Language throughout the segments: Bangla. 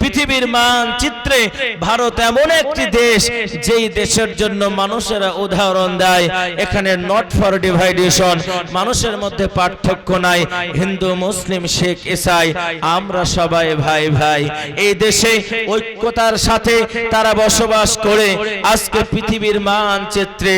পৃথিবীর মানচিত্রে ভারত এমন একটি দেশ, যেই দেশের জন্য মানুষেরা উদাহরণ দেয়। এখানে নট ফর ডিভাইডেশন মানুষের মধ্যে পার্থক্য নাই। হিন্দু, মুসলিম, শেখ, ইসাই, আমরা সবাই ভাই ভাই। এই দেশে ঐক্যতার সাথে তারা বসবাস করে। আজকে পৃথিবীর মানচিত্রে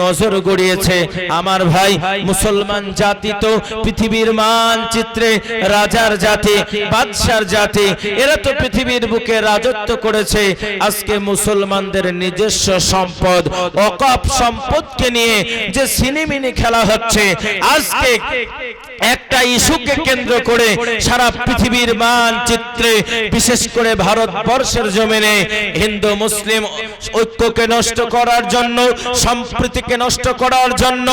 নজর গড়িয়েছে। আমার ভাই মুসলমান জাতি তো পৃথিবীর মানচিত্রে রাজার জাতি, বাদশার জাতি। এরা তো পৃথিবীর বুকে রাজত্ব করেছে। আজকে মুসলমানদের নিজস্ব সম্পদ, অকাপ সম্পদকে নিয়ে যে সিনেমিনি খেলা হচ্ছে, আজকে একটা ইস্যুকে কেন্দ্র করে সারা পৃথিবীর মানচিত্রে, বিশেষ করে ভারতবর্ষের জমিনে হিন্দু, মুসলিম ঐক্যকে নষ্ট করার জন্য, সম্প্রীতিকে নষ্ট করার জন্য,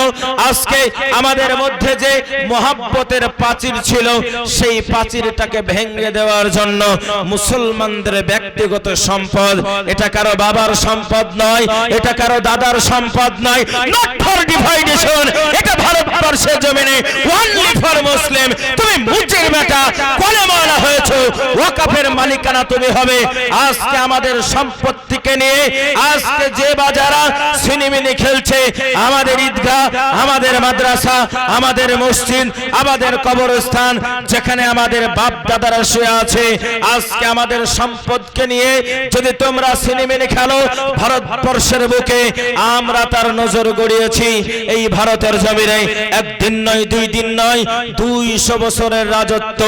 আজকে আমাদের মধ্যে যে মহাব্বতের প্রাচীর ছিল, সেই প্রাচীরটাকে ভেঙে দেওয়ার জন্য মুসলমানদের ব্যক্তিগত সম্পদ। এটা কারও বাবার সম্পদ নয়, এটা কারও দাদার সম্পদ নয়। নট ফর ডিভাইডেশন এটা ভারতবর্ষের জমিনে। ওয়ানলি ফর মুসলিম তুমি মুচের বেটা কলেমালা হয়েছো। ওয়াকাফের মালিকানা তুমি হবে। আজকে আমাদের সম্পত্তিকে নিয়ে, আজকে যে বাজারা সিনেমিনি খেলছে, আমাদের ঈদগাহ, আমাদের মাদ্রাসা, আমাদের মসজিদ, আমাদের কবরস্থান, যেখানে আমাদের বাপ দাদারা শুয়ে আছে আজকে আমাদের সম্পদকে নিয়ে যদি তোমরা সিনেমিনি খেলো, ভারতবর্ষের বুকে আমরা তার নজর গড়িয়েছি। এই ভারতের জমিনে একদিন নয়, দুই দিন নয়, দুইশো বছরের রাজত্ব,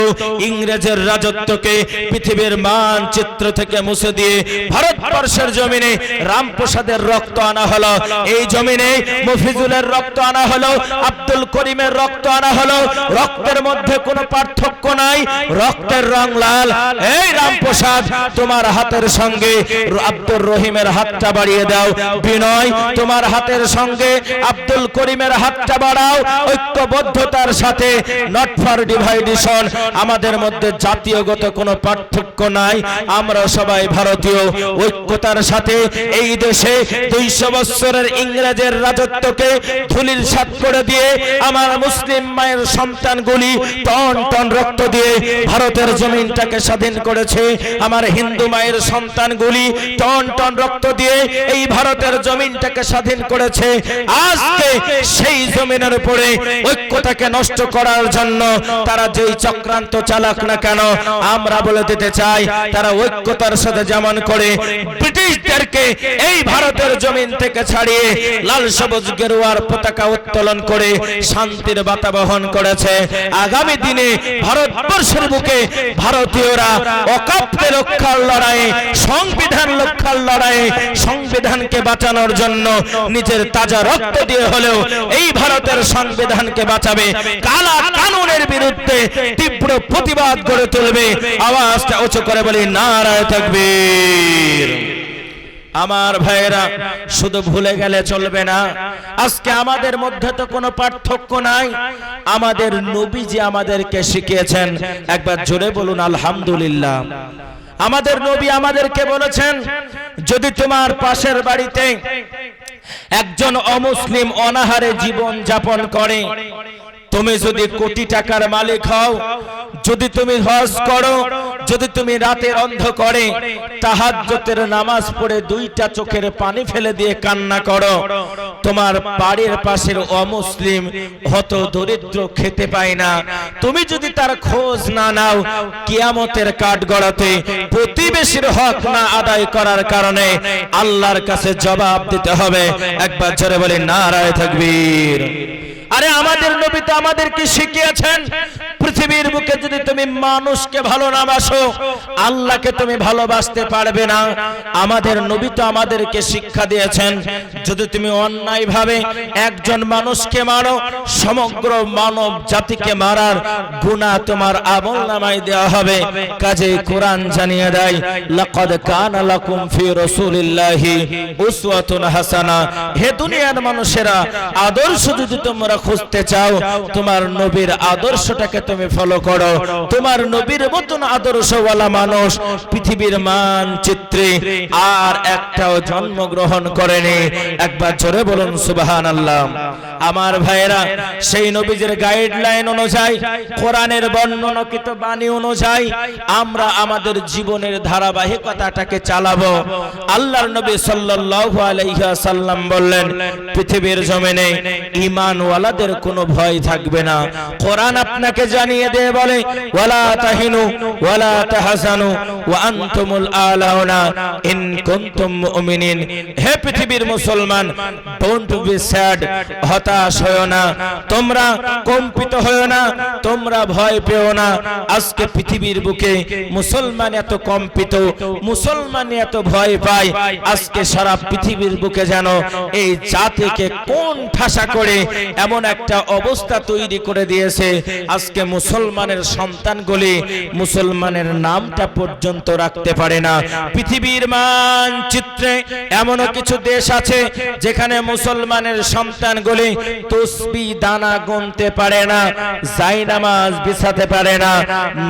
ইংরেজের রাজত্বকে পৃথিবীর মানচিত্র থেকে মুছে দিয়ে ভারতবর্ষের জমিনে রামপ্রসাদের রক্ত আনা হলো। এই জমিনে মফিজুলের রক্ত আনা হলো, আব্দুল করিমের রক্ত আনা হলো। রক্তের মধ্যে কোনো পার্থক্য নাই, রক্তের রং লাল। এই রামপ্রসাদ, তোমার হাতের সঙ্গে আব্দুল রহিমের হাতটা বাড়িয়ে দাও। বিনয়, তোমার হাতের সঙ্গে আব্দুল করিমের হাতটা বাড়াও। ঐক্যবদ্ধতার সাথে নট ফর ডিভাইডেশন আমাদের মধ্যে জাতীয়গত কোনো পার্থক্য নাই। আমরা সবাই ভারতীয়, ঐক্যতার সাথে এই দেশে দুইশো বৎসরের ইংরেজের রাজত্বকে ধুলির সাত করে দিয়ে আমার মুসলিম মায়ের সন্তানগুলি টন টন রক্ত দিয়ে ভারতের জমিনটাকে স্বাধীন করেছে আমার হিন্দু মায়ের সন্তানগুলি টন টন রক্ত দিয়ে এই ভারতের জমিনটাকে স্বাধীন করেছে। আজকে সেই জমিনের উপরে ঐক্যতাকে নষ্ট করার জন্য তারা যেই চক্রান্ত চালাক না কেন, আমরা বলে দিতে চাই, তারা ঐক্যতার সাথে যেমন করে ব্রিটিশদেরকে এই ভারতের জমিন থেকে ছাড়িয়ে লাল সবুজ গেরুয়ার পতাকা উত্তোলন করে শান্তির বাতাবহন করেছে। আগামী দিনে ভারতবর্ষের বুকে ভারতীয়রা অকাপ্যে রক্ষার লড়াইয়ে সংবিধান রক্ষার লড়াইয়ে সংবিধানকে বাঁচানোর জন্য নিজের তাজা রক্ত দিয়ে হলেও এই ভারতের সংবিধানকে বাঁচাবে। কালা কানুনের বিরুদ্ধে তীব্র প্রতিবাদ গড়ে তুলবে। আওয়াজটা উঁচু করে বলি, নারায় থাকবে আমার ভাইয়েরা, শুধু ভুলে গেলে চলবে না। আজকে আমাদের মধ্যে তো কোনো পার্থক্য নাই। আমাদের নবী যে আমাদেরকে শিখিয়েছেন। একবার জোরে বলুন, আলহামদুলিল্লাহ। আমাদের নবী আমাদেরকে বলেছেন, যদি তোমার পাশের বাড়িতে একজন অমুসলিম অনাহারে জীবন যাপন করে, তুমি যদি কোটি টাকার মালিক হও, যদি তুমি হজ করো যদি তুমি রাতের অন্ধ করে তাহাজ্জতের নামাজ পড়ে দুইটা চোখের পানি ফেলে দিয়ে কান্না করো। তোমার বাড়ির পাশের অমুসলিম হত দরিদ্র খেতে পায় না। তুমি যদি তার খোঁজ না নাও, কিয়ামতের কাঠ গড়াতে প্রতিবেশীর হক না আদায় করার কারণে আল্লাহর কাছে জবাব দিতে হবে। একবার জোরে বলে, নারায় থাকবীর আরে আমাদের নবী তো আমাদেরকে শিখিয়েছেন? পৃথিবীর বুকে যদি তুমি মানুষকে ভালো না বাসো আল্লাহকে তুমি ভালোবাসতে পারবে না। আমাদের নবী তো আমাদেরকে শিক্ষা দিয়েছেন, যদি তুমি অন্যায় ভাবে একজন মানুষকে মারো, সমগ্র মানব জাতিকে মারার গুনাহ তোমার আমল নামায় দেওয়া হবে। কাজে কোরআন জানিয়ে দেয়, লাকাদ কানা লাকুম ফি রাসূলিল্লাহি উসওয়াতুন হাসানা। হে দুনিয়ার মানুষেরা, আদর্শ যদি তোমরা খুঁজতে চাও, তোমার নবীর আদর্শটাকে তুমি ফলো করো। তোমার নবীর মতন আদর্শওয়ালা মানুষ পৃথিবীর মানচিত্রে আর একটাও জন্মগ্রহণ করেনি। একবার জোরে বলুন সুবাহান আল্লাহ আমার ভাইয়েরা, সেই নবীজের গাইডলাইন অনুযায়ী, কোরআনের বর্ণনাকৃত বাণী অনুযায়ী আমরা আমাদের জীবনের ধারাবাহিকতাটাকে চালাবো। আল্লাহর নবী সাল্লাল্লাহু আলাইহি সাল্লাম বললেন, পৃথিবীর জমিনে ঈমানওয়ালাদের কোনো ভয় থাকবে না। কোরআন আপনাকে জানিয়ে দেয়, বলে, ওয়ালা তাহিনু, ওয়ালা তাহজানু, ওয়া আনতুমুল আলাউনা ইন কুনতুম মুমিনিন। হে পৃথিবীর মুসলমান ডোন্ট বি স্যাড হতাশ হয়ো না। তোমরা কম্পিত হয়ো না, তোমরা ভয় পেও না। আজকে পৃথিবীর বুকে মুসলমান এত কম্পিত, মুসলমান এত ভয় পায়। আজকে সারা পৃথিবীর বুকে যেন এই জাতিকে কোন ঠাসা করে, এমন একটা অবস্থা তৈরি করে দিয়েছে। আজকে মুসলমানের সন্তানগুলি মুসলমানের নামটা পর্যন্ত রাখতে পারে না। পৃথিবীর মানচিত্রে এমনও কিছু দেশ আছে যেখানে মুসলমানের সন্তানগুলি তসবি, দানা গুনতে পারে না যাই নামাজ বিছাতে পারে না,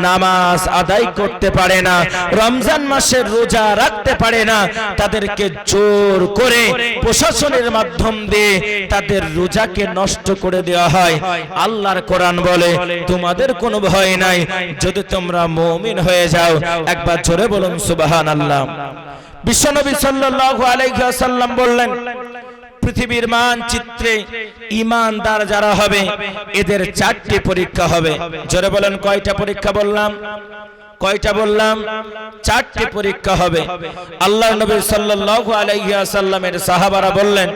নামাজ আদায় করতে পারে না, রমজান মাসের রোজা রাখতে পারে না। তাদেরকে জোর করে প্রশাসনের মাধ্যম দিয়ে তাদের রোজাকে নষ্ট করে দেওয়া হয়। আল্লাহর কোরআন বলে, তোমাদের কোনো ভয় নাই। যদি তোমরা মুমিন হয়ে যাও, একবার জোরে বলুন সুবাহান আল্লাহ বিশ্বনবী সাল্লাল্লাহু আলাইহি ওয়াসাল্লাম বললেন, পৃথিবীর মানচিত্রে ইমানদার যারা হবে, এদের চারটি পরীক্ষা হবে। জোরে বলেন, কয়টা পরীক্ষা বললাম? কয়টা বললাম? চারটি পরীক্ষা হবে। আল্লাহ নবী সাল্লাল্লাহু আলাইহি ওয়াসাল্লামের সাহাবারা বললেন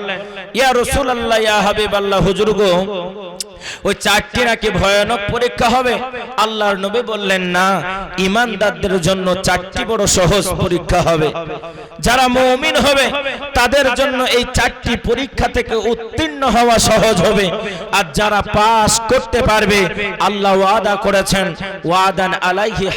ইয়া রাসূলুল্লাহ ইয়া হাবিবাল্লাহ হুজুর গো ওই চারটি নাকি ভয়ানক পরীক্ষা হবে? আল্লাহর নবী বললেন না ইমানদারদের জন্য চারটি বড় সহজ পরীক্ষা হবে। যারা মুমিন হবে তাদের জন্য এই চারটি পরীক্ষা থেকে উত্তীর্ণ হওয়া সহজ হবে। আর যারা পাস করতে পারবে আল্লাহ ওয়াদা করেছেন ওয়াদান আলাইহি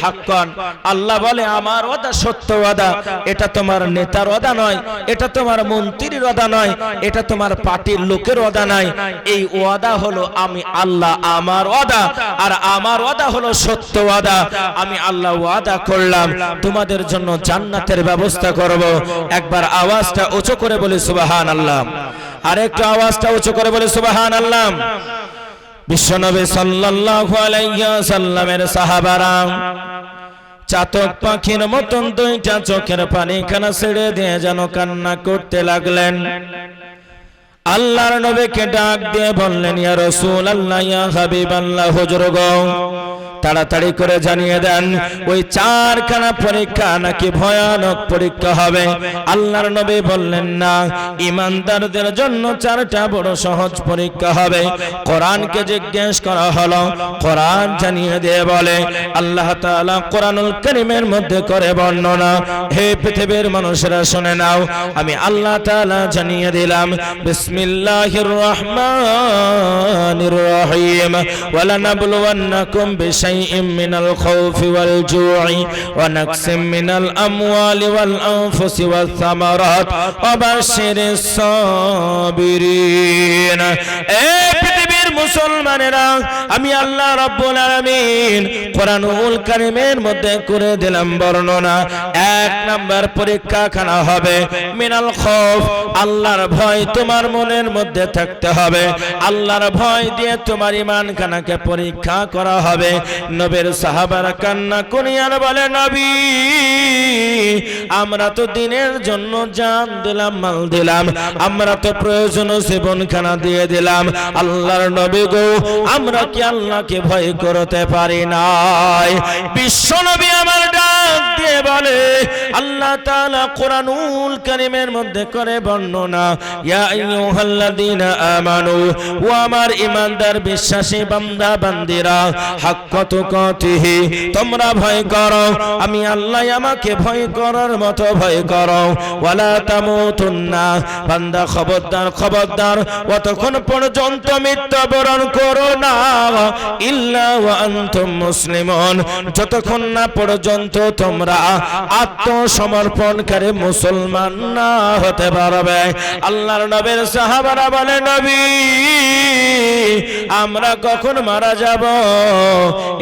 হাক্কান আল্লাহ বলে, আমার ওয়াদা সত্য ওয়াদা। এটা তোমার নেতার ওয়াদা নয়, এটা তোমার মন্ত্রীর ওয়াদা নয়, এটা তোমার পার্টির লোকের ওয়াদা নয় এই ওয়াদা হলো, আমি আল্লাহ আমার ওয়াদা, আর আমার ওয়াদা হলো সত্য ওয়াদা। আমি আল্লাহ ওয়াদা করলাম, তোমাদের জন্য জান্নাতের ব্যবস্থা করব। একবার আওয়াজটা উঁচু করে বলি সুবাহান আল্লাহ আর একটু আওয়াজটা উঁচু করে বলি সুবাহান আল্লাহ বিশ্বনবী সাল্লাল্লাহু আলাইহি সাল্লামের সাহাবারা চাতক পাখির মতন দুইটা চোখের পানি খানা ছেড়ে দিয়ে যেন কান্না করতে লাগলেন। আল্লাহর নবীকে ডাক দিয়ে বললেন, ইয়া রাসূল আল্লাহ ইয়া হাবিব আল্লাহ হুজুর গো, তাড়াতাড়ি করে জানিয়ে দেন, ওই চারখানা পরীক্ষা নাকি ভয়ানক পরীক্ষা হবে। আল্লাহর নবী বললেন, না, ইমানদারদের জন্য চারটা বড় সহজ পরীক্ষা হবে। কোরআনকে জিজ্ঞেস করা হলো, কোরআন জানিয়ে দিয়ে বলে, আল্লাহ তাআলা কোরআনুল কারীমের মধ্যে করে বর্ণনা, হে পৃথিবীর মানুষেরা শুনে নাও, আমি আল্লাহ তাআলা জানিয়ে দিলাম بسم الله الرحمن الرحيم. ولنبلونكم بشيء من الخوف والجوع ونقص من الأموال والأنفس والثمرات. وبشر الصابرين. إيه، ابني মুসলমানেরা, আমি আল্লাহ রাব্বুল আলামিন কোরআনুল মধ্যে করে দিলাম বর্ণনা। এক নাম্বার হবে মিনাল আল্লাহর ভয় তোমার মনের মধ্যে থাকতে হবে। আল্লাহর ভয় দিয়ে তোমার খানাকে পরীক্ষা করা হবে। নবের সাহাবারা কান্না বলে, নবী, আমরা তো দিনের জন্য জান দিলাম, মাল দিলাম, আমরা তো প্রয়োজন জীবন খানা দিয়ে দিলাম। আল্লাহর নবী গো, আমরা কি আল্লাহকে ভয় করতে পারি নাই? বিশ্ব নবী আমার ডাক দিয়ে বলে, আল্লাহ কোরআনুল মধ্যে করে বর্ণনা আমি আল্লাহ আমাকে ভয় মতো ভয় খবরদার অতক্ষণ পর্যন্ত মৃত্যুবরণ করো না। ইল্লা ওয়া আনতুম মুসলিমুন। যতক্ষণ না পর্যন্ত তোমরা আত্মসমর্পণকারী মুসলমান না হতে পারবে। আল্লাহর নবীর সাহাবারা বলে, নবী, আমরা কখন মারা যাব?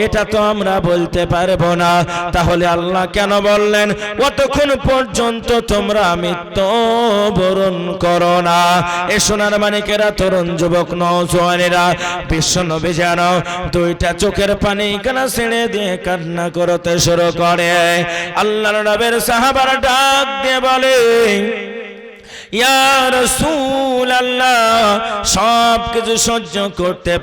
এটা তো আমরা বলতে পারব না। তাহলে আল্লাহ কেন বললেন কতক্ষণ পর্যন্ত তোমরা মৃত্যু বরণ করো না। এ সোনার মানিকেরা তরুণ যুবক নৌজওয়ানেরা বিশ্ব নবী যেন দুইটা চোখের পানি কানা ছেড়ে দিয়ে কান্না করতে শুরু করে। আল্লাহর নবের সাহাবার ডাক দিয়ে বলে সব কিছু সহ্য করতে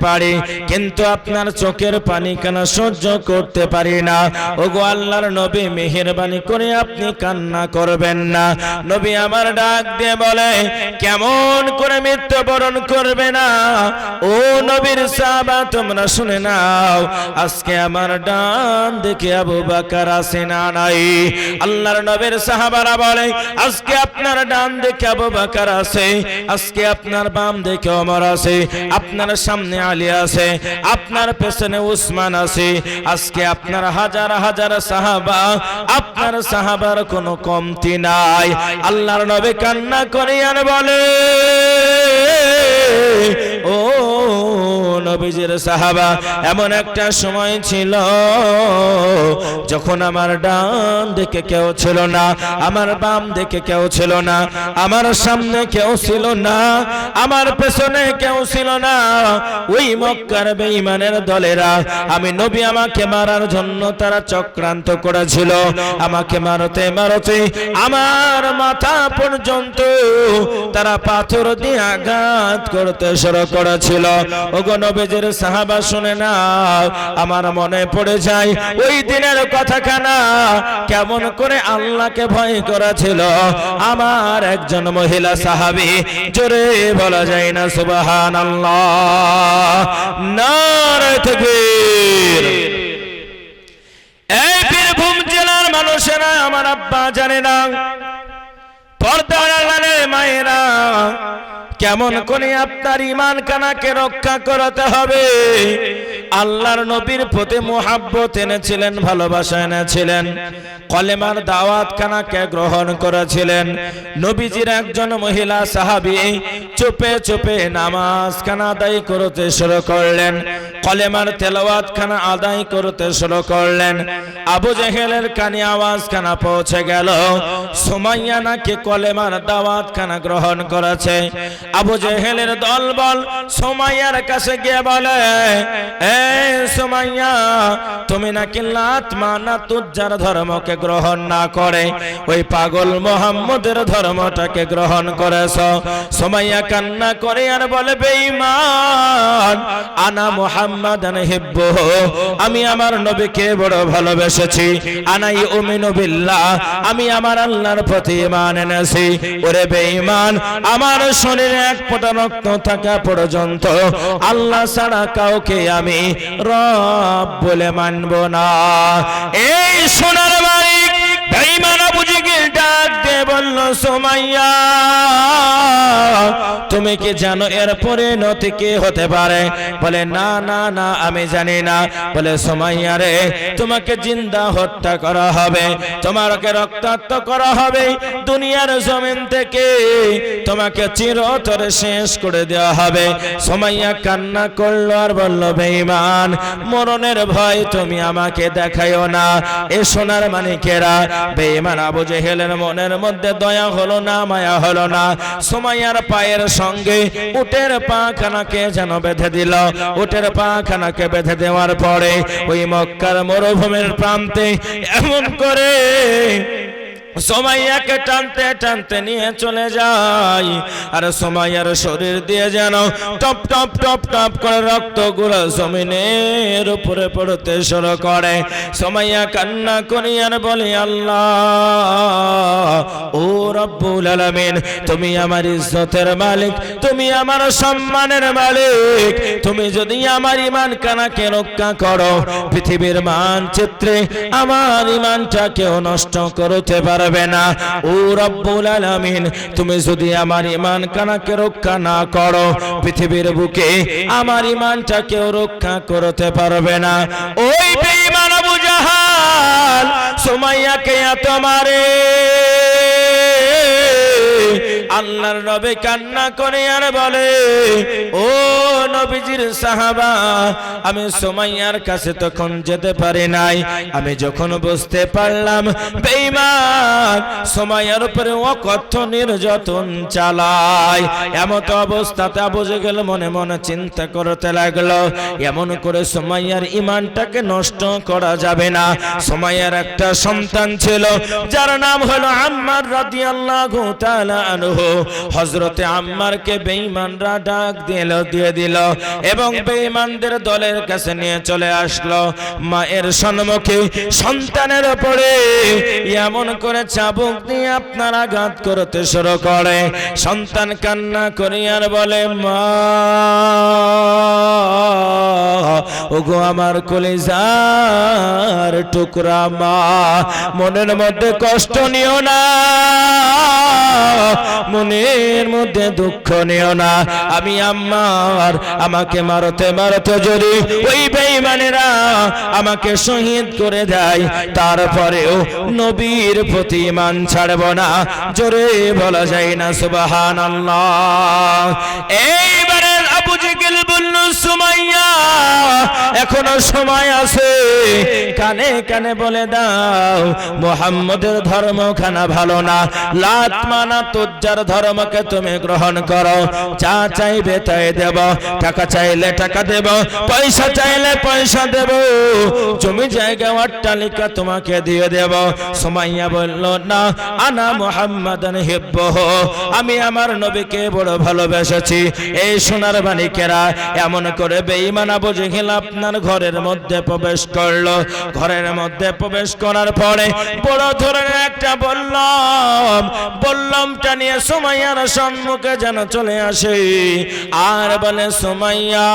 কিন্তু আপনার চোখের পানি সহ্য করতে পারি না? ওগো আল্লাহর নবী করে আপনি কান্না করবেন না। নবী আমার ডাক দিয়ে বলে, কেমন করে মৃত্যুবরণ করবে না? ও নবীর সাহাবা, তোমরা শুনে নাও, আজকে আমার ডান দেখে আবু বাকার আছে না নাই? আল্লাহর নবীর সাহাবারা বলে, আজকে আপনার ডান দেখে আবু বাকার আছে, আজকে আপনার বাম দেখে ওমর আছে, আপনার সামনে আলী আছে, আপনার পেছনে উসমান আছে, আজকে আপনার হাজার হাজার সাহাবা, আপনার সাহাবার কোনো কমতি নাই। আল্লাহর নবী কান্না করিয়ান বলে, ও নবীজির সাহাবা, এমন একটা সময় ছিল যখন আমার ডান দিকে কেউ ছিল না, আমার বাম দিকে কেউ ছিল না, আমার সামনে কেউ ছিল না, আমার পেছনে কেউ ছিল না। ওই মক্কার বেঈমানের দলেরা, আমি নবী আমাকে মারার জন্য তারা চক্রান্ত করেছিল, আমাকে মারতে মারতে আমার মাথা পর্যন্ত তারা পাথর দিয়ে আঘাত করতে শুরু করেছিল। ওগো নবীজির সাহাবা শুনে না, আমার মনে পড়ে যায়, ওই দিনের কথা কানা কেমন করে আল্লাহকে ভয় করা ছিল আমার একজন মহিলা সাহাবী, জোরে বলা যায় না সুবাহান আল্লাহ নারে তাকবীর। এই বীরভূম জেলার মানুষেরা, আমার আব্বা জানে না, পর্দার মায়েরা কেমন করে আপনার ইমান কানাকে রক্ষা করাতে হবে? আল্লাহর নবীর প্রতি মোহাব্বত এনেছিলেন, ভালোবাসা এনেছিলেন, কলেমার দাওয়াত কানাকে গ্রহণ করেছিলেন। নবীজির একজন মহিলা সাহাবি চুপে চুপে নামাজ কানা দায়ী করতে শুরু করলেন। কলেমার তেলাওয়াত খানা আদায় করতে শুরু করলেন। আবু জেহেলের কানে আওয়াজ খানা পৌঁছে গেল। সুমাইয়া নাকি কলেমার দাওয়াত খানা গ্রহণ করেছে। আবু জেহেলের দলবল সোমাইয়ার কাছে গিয়ে বলে, এ সোমাইয়া, তুমি নাকি লাত মানা তুজ্জার ধর্মকে গ্রহণ না করে, ওই পাগল মোহাম্মদের ধর্মটাকে গ্রহণ করেছ? সুমাইয়া কান্না করে আর বলে, বেঈমান, আনা মোহাম্মদ হিব্বু, আমি আমার নবীকে বড় ভালোবেসেছি। আনাই উমিনু বিল্লাহ, আমি আমার আল্লাহর প্রতি এনেছি। ওরে বেঈমান, আমার শরীরে এক ফোঁটা রক্ত থাকা পর্যন্ত আল্লাহ ছাড়া কাউকে আমি রব বলে মানব না। এই সোনার মালিক, বেঈমান আবু ডাক দিয়ে বলল, সুমাইয়া, তুমি কি জানো এর পরিণতি কি হতে পারে? বলে, না না না, আমি জানি না। বলে, সুমাইয়া রে, তোমাকে জিন্দা হত্যা করা হবে তোমাকে রক্তাক্ত করা হবে, দুনিয়ার জমিন থেকে তোমাকে চিরতরে শেষ করে দেওয়া হবে। সুমাইয়া কান্না করল আর বলল, বেঈমান, মরণের ভয় তুমি আমাকে দেখাইও না। এ সোনার মানিকেরা, বেঈমান আবু জেহেলের মনের মধ্যে দয়া হলো না, মায়া হলো না। সুমাইয়ার পায়ের সঙ্গে উটের পা খানাকে যেন বেঁধে দিল। উটের পা খানাকে বেঁধে দেওয়ার পরে ওই মক্কার মরুভূমির প্রান্তে এমন করে সোমাইয়াকে টানতে টানতে নিয়ে চলে যায় আর সোমাইয়ার শরীর দিয়ে যেন টপ টপ টপ টপ করে রক্তগুলো জমিনের উপরে পড়তে শুরু করে। সোমাইয়া কান্না করি আর বলি, আল্লাহ, ও রব্বুল আলামিন, তুমি আমার ইজ্জতের মালিক, তুমি আমার সম্মানের মালিক। তুমি যদি আমার ইমান কানাকে রক্ষা করো, পৃথিবীর মানচিত্রে আমার ইমানটা কেউ নষ্ট করতে পারবে না। ও রব্বুল আলামিন, তুমি যদি আমার ইমান কানাকে রক্ষা না করো, পৃথিবীর বুকে আমার ইমানটা কেউ রক্ষা করতে পারবে না। ওই বেঈমান আবু জাহাল, সুমাইয়াকে এত মারে। আল্লাহর নবী কান্না করে আর বলে, ও নবীজির সাহাবা, আমি সোমাইয়ার কাছে তখন যেতে পারি নাই। আমি যখন বুঝতে পারলাম, বেঈমান সোমাইয়ার উপরে অকথ্য নির্যাতন চালায়। এমত অবস্থাতে বুঝে গেল মনে মনে চিন্তা করতে লাগল, এমন করে সোমাইয়ার ইমানটাকে নষ্ট করা যাবে না। সোমাইয়ার একটা সন্তান ছিল, যার নাম হলো আম্মার রাদিয়াল্লাহু তাআলা আনহু। হযরতে আম্মারকে বেঈমানরা ডাক দিল, দিয়ে দিল এবং বেঈমানদের দলের কাছে নিয়ে চলে আসলো। মায়ের সম্মুখে সন্তানের উপরে এমন করে চাবুক দিয়ে আপনার আঘাত করতে শুরু করে। সন্তান কান্না করি আর বলে, মা, ওগো আমার কলিজার টুকরা, মা, মনের মধ্যে কষ্ট নিও না। মনের মধ্যে দুঃখ নিও না। আমি আমার, আমাকে মারতে মারতে যদি ওই বেঈমানেরা আমাকে শহীদ করে দেয়, তারপরেও নবীর প্রতি মান ছাড়ব না। জোরে বলা যায় না, সুবহানাল্লাহ। এই এখনও সময় আছে। কানে কানে বলে দাও, মোহাম্মদের ভালো না। লাত মানা ধর্মকে তুমি গ্রহণ করো। চাইবে তাই দেব, টাকা চাইলে টাকা দেব, পয়সা চাইলে পয়সা দেব। জমি, জায়গা অট্টালিকা তোমাকে দিয়ে দেব। সুমাইয়া বলল, না, আনা মোহাম্মদন আমি আমার নবীকে বড় ভালোবেসেছি। এই সোনার বাণিকেরা এমন করে বেঈমান আবু জেহেল আপনার ঘরের মধ্যে প্রবেশ করল। ঘরের মধ্যে প্রবেশ করার পরে বড় ধরনের একটা বললাম, বললামটা নিয়ে সুমাইয়ার সম্মুখে যেন চলে আসে। আর বলে, সুমাইয়া,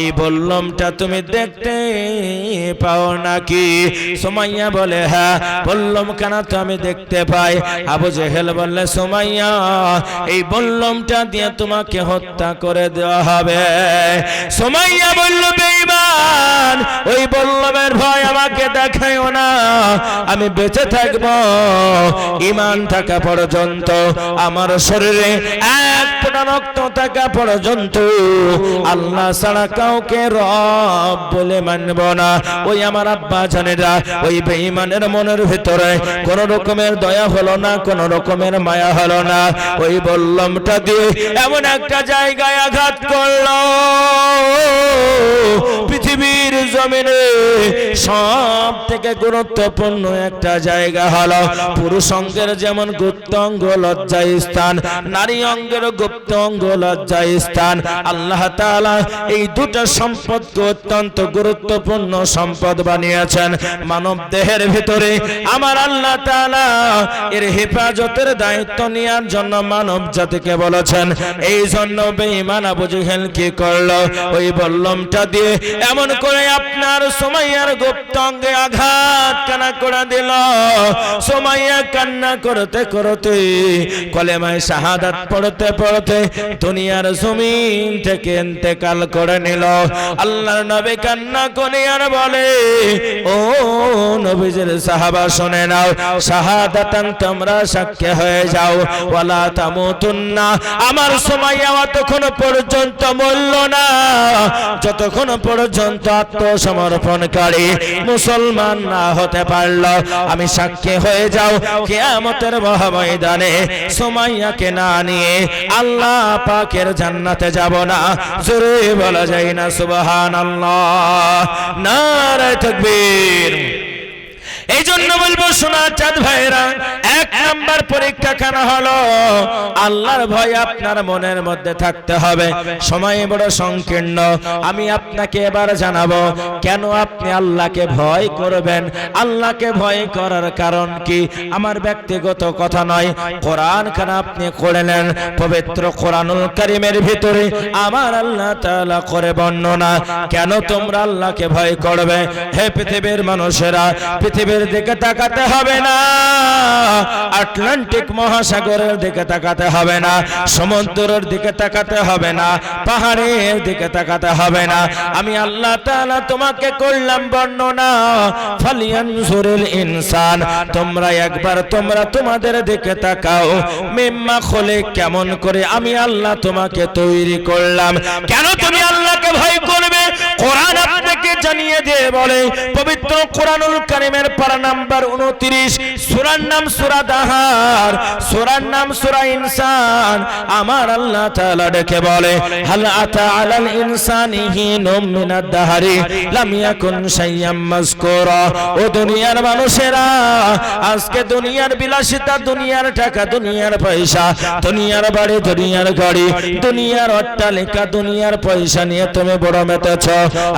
এই বললামটা তুমি দেখতে পাও নাকি? সুমাইয়া বলে হ্যাঁ বললাম কেন তো আমি দেখতে পাই? আবু জেহেল বললে, সুমাইয়া, এই বললামটা দিয়ে তোমাকে হত্যা করে দেওয়া হবে। সোমাইয়া বলল, বেঈমান, ওই বল্লমের ভয় আমাকে দেখায়ও না। আমি বেঁচে থাকব ইমান থাকা পর্যন্ত আমার শরীরে এক ফোঁটা রক্ত থাকা পর্যন্ত আল্লাহ ছাড়া কাউকে রব বলে মানব না। ওই আমার আব্বা জানেরা, ওই বেঈমানের মনের ভিতরে কোন রকমের দয়া হলো না, কোন রকমের মায়া হলো না। ওই বল্লমটা দিয়ে এমন একটা জায়গায় আঘাত করল। পৃথিবীর জমিনে সব থেকে গুরুত্বপূর্ণ একটা জায়গা হলো পুরুষ অঙ্গের যেমন গুপ্ত অঙ্গ লজ্জা স্থান, নারী অঙ্গের গুপ্ত অঙ্গ লজ্জা স্থান। আল্লাহ তাআলা এই দুটো সম্পদকে অত্যন্ত গুরুত্বপূর্ণ সম্পদ বানিয়েছেন। মানব দেহের ভিতরে আমার আল্লাহ তাআলা এর হেফাজতের দায়িত্ব নেওয়ার জন্য মানব জাতিকে বলেছেন এই জন্য বেঈমান আবু জেহেল কি করল? ওই বল্লমটা দিয়ে এমন করে আপনার সোমাইয়ার গুপ্ত অঙ্গে আঘাত কানা করে দিল। সোমাইয়া কান্না করতে করতে, কলেমায় শাহাদাত পড়তে পড়তে দুনিয়ার জমিন থেকে ইন্তেকাল করে নিল। আল্লাহর নবী কান্না করে আর বলে, ও নবীজির সাহাবা, শুনে নাও, শাহাদাতান তোমরা সাক্ষী হয়ে যাও। ওয়ালা তামুতুন্না, আমার সোমাইয়া অতক্ষণ পর্যন্ত মরল না। যতক্ষণ পর্যন্ত আত্মসমর্পণকারী মুসলমান না হতে পারল। আমি সাক্ষী হয়ে যাও কেয়ামতের মহাময়দানে সোমাইয়াকে না নিয়ে আল্লাহ পাকের জান্নাতে যাব না। জোরে বলা যায় না, সুবহানাল্লাহ। নারায় তকবীর। এই জন্য বলব সোনার চাঁদ ভাইরা এক নাম্বার পরীক্ষা কেন হলো, আল্লাহর ভয় আপনার মনের মধ্যে থাকতে হবে। সময় বড় সংকীর্ণ। আমি আপনাকে এবার জানাব, কেন আপনি আল্লাহকে ভয় করবেন? আল্লাহকে ভয় করার কারণ কি? আমার ব্যক্তিগত কথা নয়। কোরআন খান আপনি করে নেন পবিত্র কোরআনুল কারিমের ভিতরে আমার আল্লাহ তাআলা করে বর্ণনা। কেন তোমরা আল্লাহকে ভয় করবে? হে পৃথিবীর মানুষেরা, পৃথিবীর দিকে তাকাতে হবে না। আটলান্টিক মহাসাগরের দিকে তাকাতে হবে না। সমুদ্রের দিকে তাকাতে হবে না। পাহাড়ের দিকে তাকাতে হবে না। আমি আল্লাহ তাআলা তোমাকে করলাম বর্ণনা। ফালিয়ান ফালিয়ানজুরুল ইনসান, তোমরা একবার তোমরা তোমাদের দিকে তাকাও। মিম্মা খোলে কেমন করে আমি আল্লাহ তোমাকে তৈরি করলাম। কেন তুমি আল্লাহকে ভয় করবে? কোরআন আপনাকে জানিয়ে দিয়ে বলে, পবিত্র কোরআনুল কারিমের পারা নাম্বার 29 সূরার নাম সূরা দাহার, সূরার নাম সূরা ইনসান। আমার আল্লাহ তাআলা ডেকে বলে দুনিয়ার টাকা, দুনিয়ার পয়সা, দুনিয়ার বাড়ি দুনিয়ার অট্টালিকা, দুনিয়ার পয়সা নিয়ে তুমি বড় মেতেছ।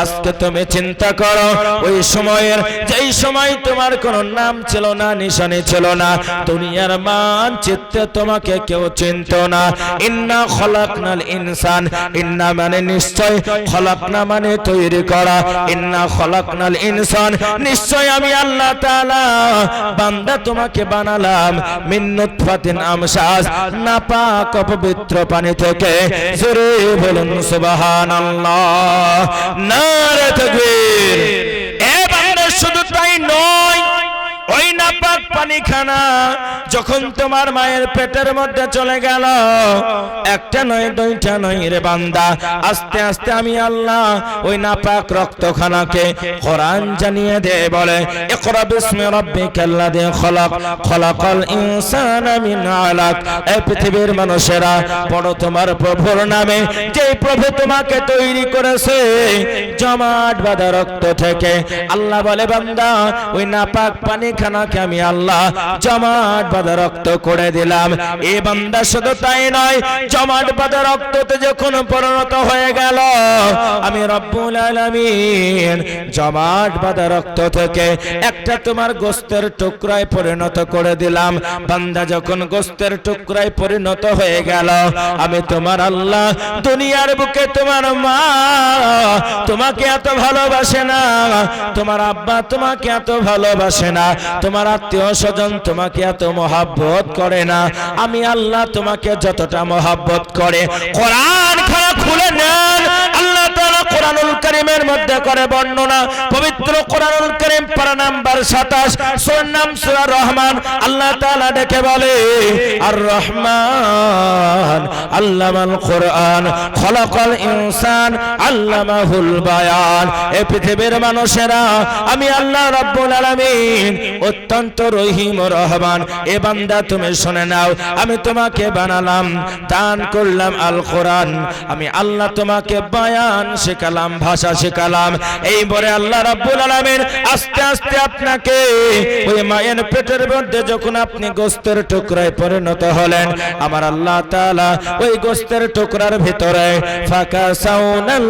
আজকে তুমি চিন্তা করো, ওই সময়ের, যেই সময় তোমার কোনো নাম ছিল না, নিশানি ছিল না। দুনিয়ার মান, চিত্তে তোমাকে কেউ চিনত না। ইন্না খলাকনাল ইনসান, ইন্না মানে নিশ্চয়, খলাকনা মানে তৈরি করা। ইন্না খলাকনাল ইনসান, নিশ্চয় আমি আল্লাহ তাআলা বান্দা তোমাকে বানালাম মিন নুতফাতিন আমশাস, নাপাক পবিত্র পানি থেকে। জোরে বলুন সুবহানাল্লাহ, নারে তাকবীর এ বান্দা শুধু তাই নয় ওই নাপাক পানি খানা যখন তোমার মায়ের পেটের মধ্যে চলে গেল, একটা নয়, দুইটা নয় রে বান্দা। আস্তে আস্তে আমি আল্লাহ ওই নাপাক রক্তখানাকে জানিয়ে দে, বলে, ইকরা বিসমি রাব্বিকাল্লাযী খলাক, খলাকাল ইনসানা পৃথিবীর মানুষেরা, পড়ো তোমার প্রভুর নামে। যে প্রভু তোমাকে তৈরি করেছে, জমাট বাঁধা রক্ত থেকে। আল্লাহ বলে, বান্দা, ওই নাপাক পানি খানাকে আমি আল্লাহ জমাট বাঁধা রক্ত করে দিলাম। এ বান্দা শুধু তাই নয় জমাট বাঁধা রক্ততে যখন পরিণত হয়ে গেল, আমি রব্বুল আলামিন জমাট বাঁধা রক্ত থেকে একটা তোমার গোস্তের টুকরায় পরিণত করে দিলাম। বান্দা যখন গোস্তের টুকরায় পরিণত হয়ে গেল, আমি তোমার আল্লাহ দুনিয়ার বুকে তোমার মা, তোমাকে এত ভালোবাসে না, তোমার আব্বা তোমাকে এত ভালোবাসে না তোমার আত্মীয় স্বজন তোমাকে এত মহাব্বত করে না। আমি আল্লাহ তোমাকে যতটা মহাব্বত করে। কোরআন খানা খুলে নেন। আল্লাহ তাআলা কোরআনুল কারীমের মধ্যে করে বর্ণনা। পবিত্র কোরআনুল কারীম পারা নাম্বার 27 সূরার নাম সূরা রহমান। আল্লাহ তাআলা ডেকে বলে, আর রহমান, আল্লামাল কোরআন, খলাকাল ইনসান, আল্লামাহুল বায়ান। এই পৃথিবীর মানুষেরা, আমি আল্লাহ রাব্বুল আলামিন, অত্যন্ত রহিম রহমান। এ বান্দা তুমি শুনে নাও, আমি তোমাকে বানালাম, দান করলাম আল কোরআন আমি আল্লাহ তোমাকে বায়ান শেখালাম, ভাষা শেখালাম। এই বলে আল্লাহ রাব্বুল আলামিন আস্তে আস্তে আপনাকে। ওই মায়ের পেটের মধ্যে যখন আপনি গোস্তের টুকরায় পরিণত হলেন, আমার আল্লাহ তাআলা ওই গোস্তের টুকরার ভিতরে ফাঁকা সাউনাল